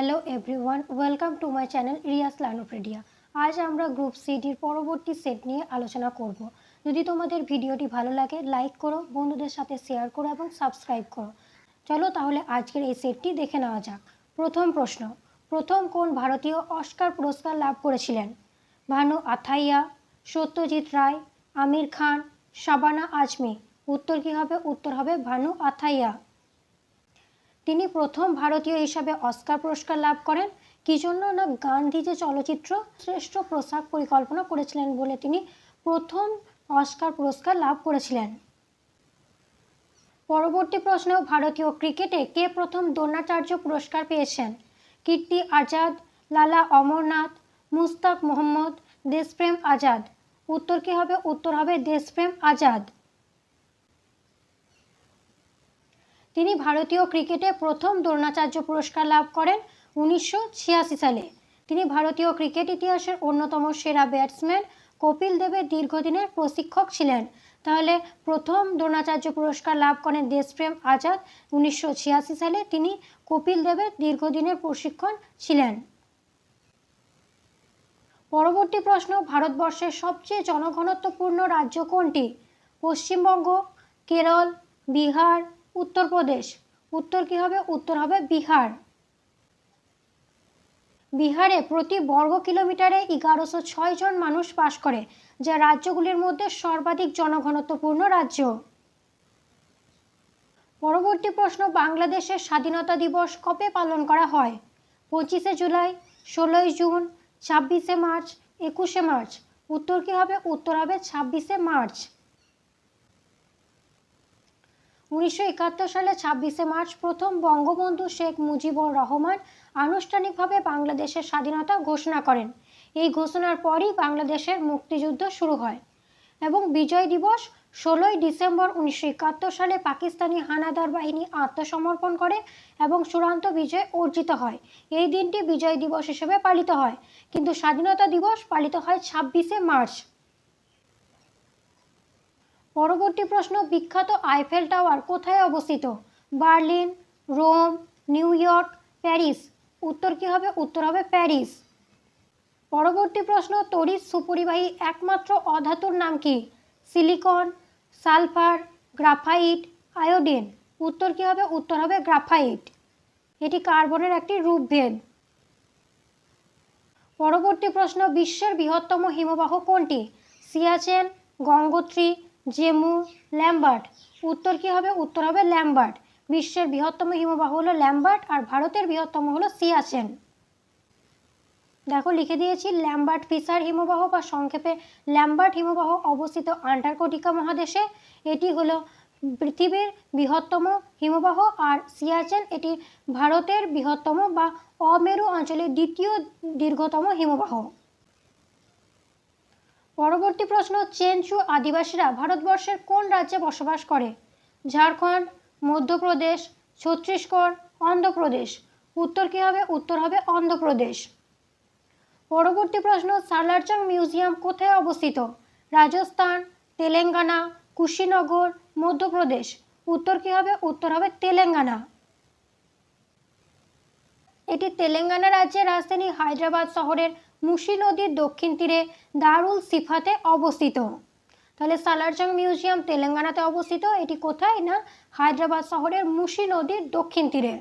Hello everyone welcome to my channel Riya's লানোপ্রেডিয়া আজ আমরা গ্রুপ সিডির পরবর্তী সেট নিয়ে আলোচনা করব। যদি তোমাদের ভিডিওটি ভালো লাগে লাইক করো, বন্ধুদের সাথে শেয়ার করো এবং সাবস্ক্রাইব করো। চলো তাহলে আজকের এই সেটটি দেখে নেওয়া যাক। প্রথম প্রশ্ন, প্রথম কোন ভারতীয় অস্কার পুরস্কার লাভ করেছিলেন? ভানু আথাইয়া, সত্যজিৎ রায়, আমির খান, শাবানা আজমি। উত্তর কী হবে? উত্তর হবে ভানু আথাইয়া। তিনি প্রথম ভারতীয় হিসাবে অস্কার পুরস্কার লাভ করেন। কি জন্য না গান্ধী যে চলচ্চিত্র, শ্রেষ্ঠ পোশাক পরিকল্পনা করেছিলেন বলে তিনি প্রথম অস্কার পুরস্কার লাভ করেছিলেন। পরবর্তী প্রশ্ন, ভারতীয় ক্রিকেটে কে প্রথম দ্রোণাচার্য পুরস্কার পেয়েছেন? কীর্তি আজাদ, লালা অমরনাথ মুস্তাক মোহাম্মদ, দেশপ্রেম আজাদ। উত্তর কী হবে? উত্তর হবে দেশপ্রেম আজাদ। তিনি ভারতীয় ক্রিকেটে প্রথম দ্রোণাচার্য পুরস্কার লাভ করেন উনিশশো ছিয়াশি সালে। তিনি ভারতীয় ক্রিকেট ইতিহাসের অন্যতম সেরা ব্যাটসম্যান কপিল দেবের দীর্ঘদিনের প্রশিক্ষক ছিলেন। তাহলে প্রথম দ্রোণাচার্য পুরস্কার লাভ করেন দেশপ্রেম আজাদ। উনিশশো ছিয়াশি সালে তিনি কপিল দেবের দীর্ঘদিনের প্রশিক্ষণ ছিলেন। পরবর্তী প্রশ্ন, ভারতবর্ষের সবচেয়ে জনঘনত্বপূর্ণ রাজ্য কোনটি? পশ্চিমবঙ্গ, কেরল, বিহার উত্তরপ্রদেশ উত্তর কী হবে? উত্তর হবে বিহার। বিহারে প্রতি বর্গ কিলোমিটারে এগারোশো ছয় জন মানুষ বাস করে, যা রাজ্যগুলির মধ্যে সর্বাধিক জনঘনত্বপূর্ণ রাজ্য। পরবর্তী প্রশ্ন, বাংলাদেশের স্বাধীনতা দিবস কবে পালন করা হয়? পঁচিশে জুলাই, ষোলোই জুন, ছাব্বিশে মার্চ, একুশে মার্চ। উত্তর কী হবে? উত্তর হবে ছাব্বিশে মার্চ। উনিশশো একাত্তর সালে ছাব্বিশে মার্চ প্রথম বঙ্গবন্ধু শেখ মুজিবুর রহমান আনুষ্ঠানিকভাবে বাংলাদেশের স্বাধীনতা ঘোষণা করেন। এই ঘোষণার পরই বাংলাদেশের মুক্তিযুদ্ধ শুরু হয় এবং বিজয় দিবস ষোলোই ডিসেম্বর উনিশশো একাত্তর সালে পাকিস্তানি হানাদার বাহিনী আত্মসমর্পণ করে এবং চূড়ান্ত বিজয় অর্জিত হয়। এই দিনটি বিজয় দিবস হিসেবে পালিত হয়। কিন্তু স্বাধীনতা দিবস পালিত হয় ছাব্বিশে মার্চ। পরবর্তী প্রশ্ন, বিখ্যাত আইফেল টাওয়ার কোথায় অবস্থিত? Berlin, Rome, New York, Paris. উত্তর কী হবে? উত্তর হবে প্যারিস। পরবর্তী প্রশ্ন, তড়িৎ সুপরিবাহী একমাত্র অধাতুর নাম কি? Silicon, sulphur, graphite, iodine. উত্তর কী হবে? উত্তর হবে গ্রাফাইট। এটি কার্বনের একটি রূপভেদ। পরবর্তী প্রশ্ন, বিশ্বের বৃহত্তম হিমবাহ কোনটি? সিয়াচেন, গঙ্গোত্রী জেমু ল্যাম্বার্ট। উত্তর কী হবে? উত্তর হবে ল্যাম্বার্ট। বিশ্বের বৃহত্তম হিমবাহ হলো ল্যাম্বার্ট আর ভারতের বৃহত্তম হলো সিয়াচেন। দেখো, লিখে দিয়েছি, ল্যাম্বার্ট ফিসার হিমবাহ বা সংক্ষেপে ল্যাম্বার্ট হিমবাহ অবস্থিত আন্টার্কটিকা মহাদেশে। এটি হলো পৃথিবীর বৃহত্তম হিমবাহ আর সিয়াচেন এটি ভারতের বৃহত্তম বা অমেরু অঞ্চলের দ্বিতীয় দীর্ঘতম হিমবাহ। পরবর্তী প্রশ্ন চেনচু আদিবাসীরা ভারতবর্ষের কোন রাজ্যে বসবাস করে? ঝাড়খণ্ড, মধ্যপ্রদেশ, ছত্তিশগড়, অন্ধ্রপ্রদেশ। উত্তর কী হবে? উত্তর হবে অন্ধ্রপ্রদেশ। পরবর্তী প্রশ্ন সালারজং মিউজিয়াম কোথায় অবস্থিত? রাজস্থান, তেলেঙ্গানা, কুশিনগর, মধ্যপ্রদেশ। উত্তর কী হবে? উত্তর হবে তেলেঙ্গানা। এটি তেলেঙ্গানা রাজ্যের রাজধানী হায়দ্রাবাদ শহরের মুশি নদীর দক্ষিণ তীরে দারুল সিফাতে অবস্থিত। তাহলে সালারজং মিউজিয়াম তেলেঙ্গানাতে অবস্থিত। এটি কোথায় না? হায়দ্রাবাদ শহরের মুশি নদীর দক্ষিণ তীরে।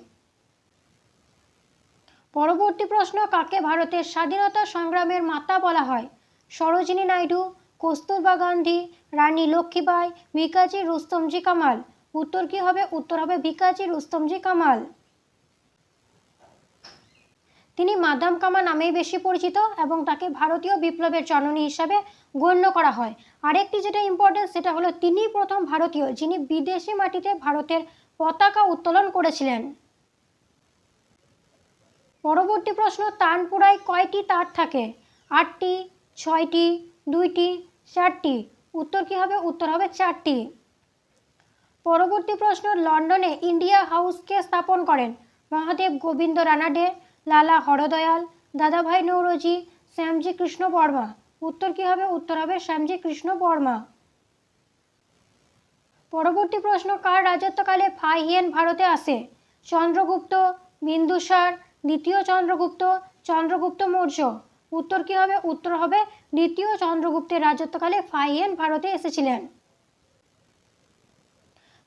পরবর্তী প্রশ্ন, কাকে ভারতের স্বাধীনতা সংগ্রামের মাতা বলা হয়? সরোজিনী নাইডু, কস্তুরবা গান্ধী, রানী লক্ষ্মীবাই ভিকাজি রুস্তমজি কামাল। উত্তর কি হবে? উত্তর হবে ভিকাজি রুস্তমজি কামাল। তিনি মাদাম কামা নামেই বেশি পরিচিত এবং তাকে ভারতীয় বিপ্লবের জননী হিসাবে গণ্য করা হয়। আরেকটি যেটা ইম্পর্টেন্ট সেটা হলো তিনি প্রথম ভারতীয় যিনি বিদেশি মাটিতে ভারতের পতাকা উত্তোলন করেছিলেন। পরবর্তী প্রশ্ন, তানপুরায় কয়টি তার থাকে? আটটি, ছয়টি, দুইটি, চারটি। উত্তর কী হবে? উত্তর হবে চারটি। পরবর্তী প্রশ্ন, লন্ডনে ইন্ডিয়া হাউসকে স্থাপন করেন মহাদেব গোবিন্দ রানাডে। লালা হরদয়াল, দাদাভাই নৌরজি, শ্যামজি কৃষ্ণ বর্মা। উত্তর কী হবে? উত্তর হবে শ্যামজি কৃষ্ণ বর্মা। পরবর্তী প্রশ্ন, কার রাজত্বকালে ফাহিয়েন ভারতে আসে? চন্দ্রগুপ্ত, বিন্দুসার, দ্বিতীয় চন্দ্রগুপ্ত চন্দ্রগুপ্ত মৌর্য। উত্তর কি হবে? উত্তর হবে দ্বিতীয় চন্দ্রগুপ্তের রাজত্বকালে ফাহিয়ান ভারতে এসেছিলেন।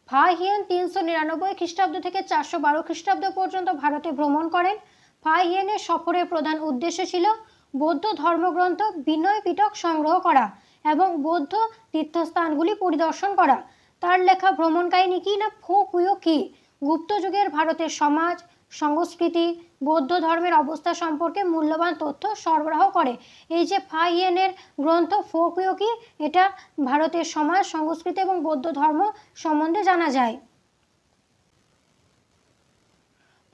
ফাহিয়ান তিনশো নিরানব্বই খ্রিস্টাব্দ থেকে চারশো বারো খ্রিস্টাব্দ পর্যন্ত ভারতে ভ্রমণ করেন। ফাহিয়ানের সফরের প্রধান উদ্দেশ্য ছিল বৌদ্ধ ধর্মগ্রন্থ বিনয় পিটক সংগ্রহ করা এবং বৌদ্ধ তীর্থস্থানগুলি পরিদর্শন করা। তার লেখা ভ্রমণ কাহিনী কি না ফোকুয়ো কি? গুপ্ত যুগের ভারতের সমাজ, সংস্কৃতি, বৌদ্ধ ধর্মের অবস্থা সম্পর্কে মূল্যবান তথ্য সরবরাহ করে। এই যে ফাইয়েনের গ্রন্থ ফোকুয়ো কি? এটা ভারতের সমাজ, সংস্কৃতি এবং বৌদ্ধ ধর্ম সম্বন্ধে জানা যায়।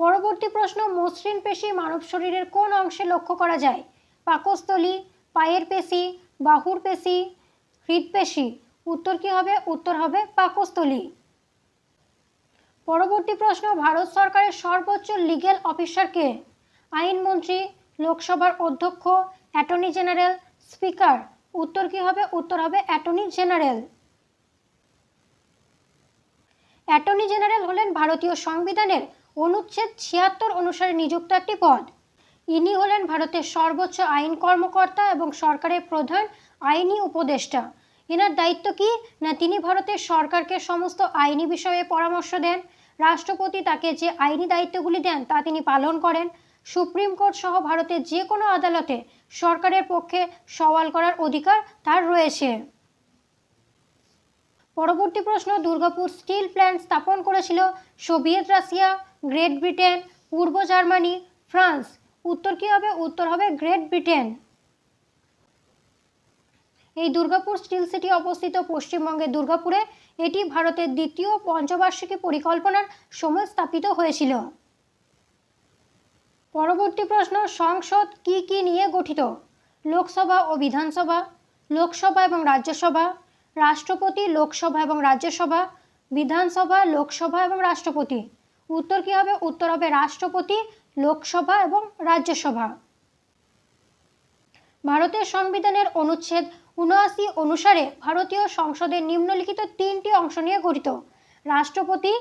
পরবর্তী প্রশ্ন, মসৃণ পেশি মানব শরীরের কোন অংশে লক্ষ্য করা যায়? পাকস্থলী, পায়ের পেশি, বাহুর পেশি হৃদপেশি উত্তর কি হবে? উত্তর হবে পাকস্থলী। পরবর্তী প্রশ্ন, ভারত সরকারের সর্বোচ্চ লিগ্যাল অফিসার কে? আইনমন্ত্রী, লোকসভার অধ্যক্ষ, অ্যাটর্নি জেনারেল, স্পিকার। উত্তর কি হবে? উত্তর হবে অ্যাটর্নি জেনারেল। অ্যাটর্নি জেনারেল হলেন ভারতীয় সংবিধানের অনুচ্ছেদ ছিয়াত্তর অনুসারে নিযুক্ত একটি পদ। ইনি হলেন ভারতের সর্বোচ্চ আইন কর্মকর্তা এবং সরকারের প্রধান আইনি উপদেষ্টা। এনার দায়িত্ব কি? না তিনি ভারতের সরকারকে সমস্ত আইনি বিষয়ে পরামর্শ দেন? রাষ্ট্রপতি তাকে যে আইনি দায়িত্বগুলি দেন তা তিনি পালন করেন? সুপ্রিম কোর্ট সহ ভারতের যে কোনো আদালতে সরকারের পক্ষে সওয়াল করার অধিকার তার রয়েছে। পরবর্তী প্রশ্ন, দুর্গাপুর স্টিল প্ল্যান্ট স্থাপন করেছিল সোভিয়েত রাশিয়া, গ্রেট ব্রিটেন, পূর্ব জার্মানি, ফ্রান্স। উত্তর কি হবে? উত্তর হবে গ্রেট ব্রিটেন। এই দুর্গাপুর স্টিল সিটি অবস্থিত পশ্চিমবঙ্গের দুর্গাপুরে, এটি ভারতের দ্বিতীয় পঞ্চবার্ষিকী পরিকল্পনার সময় স্থাপিত হয়েছিল। পরবর্তী প্রশ্ন, সংসদ কি কি নিয়ে গঠিত? লোকসভা ও বিধানসভা, লোকসভা এবং রাজ্যসভা রাষ্ট্রপতি, লোকসভা এবং রাজ্যসভা, বিধানসভা, লোকসভা এবং রাষ্ট্রপতি। উত্তর কি হবে? উত্তর হবে রাষ্ট্রপতি, লোকসভা এবং রাজ্যসভা। ভারতের সংবিধানের অনুচ্ছেদ উনআশি অনুসারে ভারতীয় সংসদের নিম্নলিখিত তিনটি অংশ নিয়ে গঠিত। রাষ্ট্রপতি,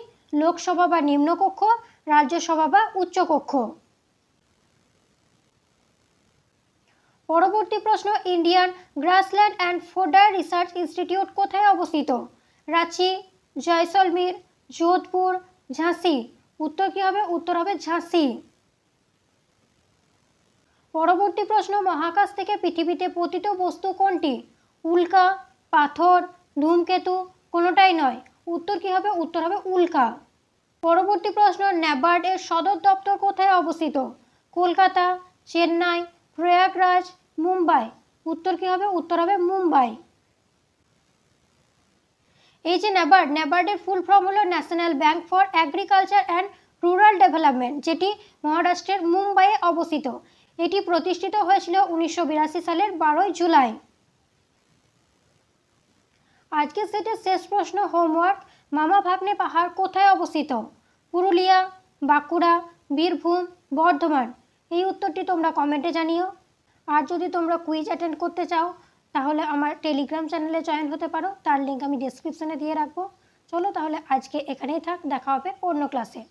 লোকসভা বা নিম্নকক্ষ, রাজ্যসভা বা উচ্চকক্ষ। পরবর্তী প্রশ্ন Indian Grassland and Fodder Research Institute কোথায় অবস্থিত? রাঁচি, জয়সলমীর, যোধপুর, ঝাঁসি। উত্তর কি হবে? উত্তর হবে ঝাঁসি। পরবর্তী প্রশ্ন, মহাকাশ থেকে পৃথিবীতে পতিত বস্তু কোনটি? উল্কা, পাথর, ধূমকেতু, কোনোটাই নয়। উত্তর কি হবে? উত্তর হবে উল্কা। পরবর্তী প্রশ্ন ন্যাবার্ড এর সদর দপ্তর কোথায় অবস্থিত? কলকাতা, চেন্নাই প্রয়াগরাজ, মুম্বাই। উত্তর কি হবে? উত্তর হবে মুম্বাই। এই যে ন্যাবার্ড ন্যাবার্ডের ফুল ফর্ম হলো National Bank for Agriculture and Rural Development, যেটি মহারাষ্ট্রের মুম্বাইয়ে অবস্থিত। এটি প্রতিষ্ঠিত হয়েছিল উনিশশো বিরাশি সালের বারোই জুলাই। আজকের সেটের শেষ প্রশ্ন, হোমওয়ার্ক, মামা ভাগ্নে পাহাড় কোথায় অবস্থিত? পুরুলিয়া, বাঁকুড়া, বীরভূম, বর্ধমান। এই উত্তরটি তোমরা কমেন্টে জানিও। আর যদি তোমরা কুইজ অ্যাটেন্ড করতে চাও, তাহলে আমার টেলিগ্রাম চ্যানেলে জয়েন হতে পারো। তার লিঙ্ক আমি ডিসক্রিপশানে দিয়ে রাখব। চলো তাহলে আজকে এখানেই থাক, দেখা হবে অন্য ক্লাসে